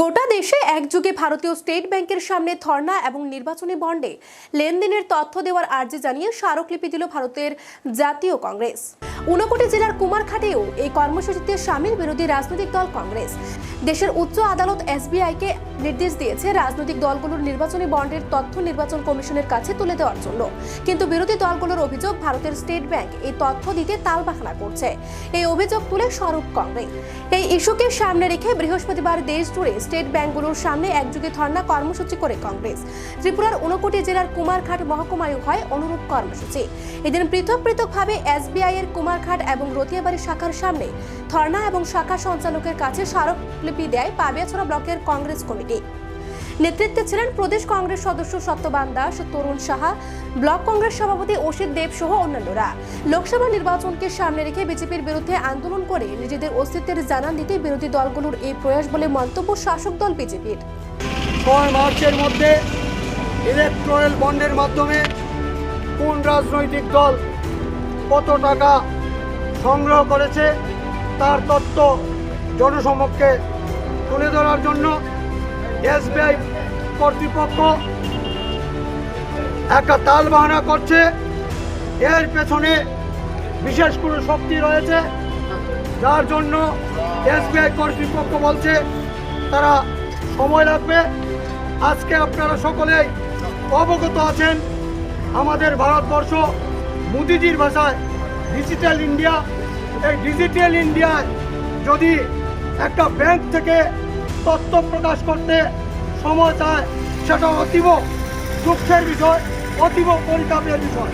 গোটা দেশে একযুগে ভারতীয় স্টেট ব্যাংকের সামনে ধর্ণা এবং নির্বাচনী বন্ডে লেনদেনের তথ্য দেওয়ার আর্জি জানিয়ে স্মারকলিপি দিল ভারতের জাতীয় কংগ্রেস। ঊনকোটি জেলার কুমারঘাটেও এই কর্মসূচিতে সামিল বিরোধী রাজনৈতিক দল কংগ্রেস। দেশের উচ্চ আদালত এসবিআইকে নির্দেশ দিয়েছে রাজনৈতিক দলগুলোর নির্বাচনী বন্ডের তথ্য নির্বাচন কমিশনের কাছে তুলে দেওয়ার জন্য। কিন্তু বিরোধী দলগুলোর অভিযোগ ভারতের স্টেট ব্যাংক এই তথ্য দিতে তালবাহানা করছে। এই অভিযোগ তুলে স্বরূপ কংগ্রেস। এই ইস্যুকে সামনে রেখে বৃহস্পতিবার দেশ জুড়ে স্টেট ব্যাংকগুলোর সামনে একযোগে ধর্ণা কর্মসূচি করে কংগ্রেস। ত্রিপুরার উনকোটি জেলার কুমারঘাট মহকুমায়ও হয় অনুরূপ কর্মসূচি। এদিন পৃথক পৃথকভাবে এসবিআই এর কুমারঘাট এবং রতিয়াবাড়ি শাখার সামনে ধর্ণা এবং শাখা সঞ্চালকের কাছে স্মারকলিপি দেয় পাবিয়াছড়া ব্লকের কংগ্রেস কমিটি। নেতৃত্বে ছিলেন প্রদেশ কংগ্রেস সদস্য সত্যবান দাস, তরুণ সাহা, ব্লক কংগ্রেস সভাপতি অসিত দেব সহ অন্যান্যরা। লোকসভা নির্বাচনকে সামনে রেখে বিজেপির বিরুদ্ধে আন্দোলন করে নিজেদের অস্তিত্বের জানান দিতে বিরোধী দলগুলোর এই প্রয়াস বলে মন্তব্য শাসক দল বিজেপির। মার্চের মধ্যে ইলেকট্রাল বন্ডের মাধ্যমে কোন রাজনৈতিক দল কত টাকা সংগ্রহ করেছে তার তত্ত্ব জনসমক্ষে তুলে ধরার জন্য এসবিআই কর্তৃপক্ষ একটা তাল বাহানা করছে। এর পেছনে বিশেষ কোনো শক্তি রয়েছে, যার জন্য এসবিআই কর্তৃপক্ষ বলছে তারা সময় লাগবে। আজকে আপনারা সকলেই অবগত আছেন। আমাদের ভারতবর্ষ মোদিজির ভাষায় ডিজিটাল ইন্ডিয়া এই ডিজিটাল ইন্ডিয়ায় যদি একটা ব্যাংক থেকে তথ্য প্রকাশ করতে সময় চায়, সেটা অতীব দুঃখের বিষয়, অতীব পরিতাপের বিষয়।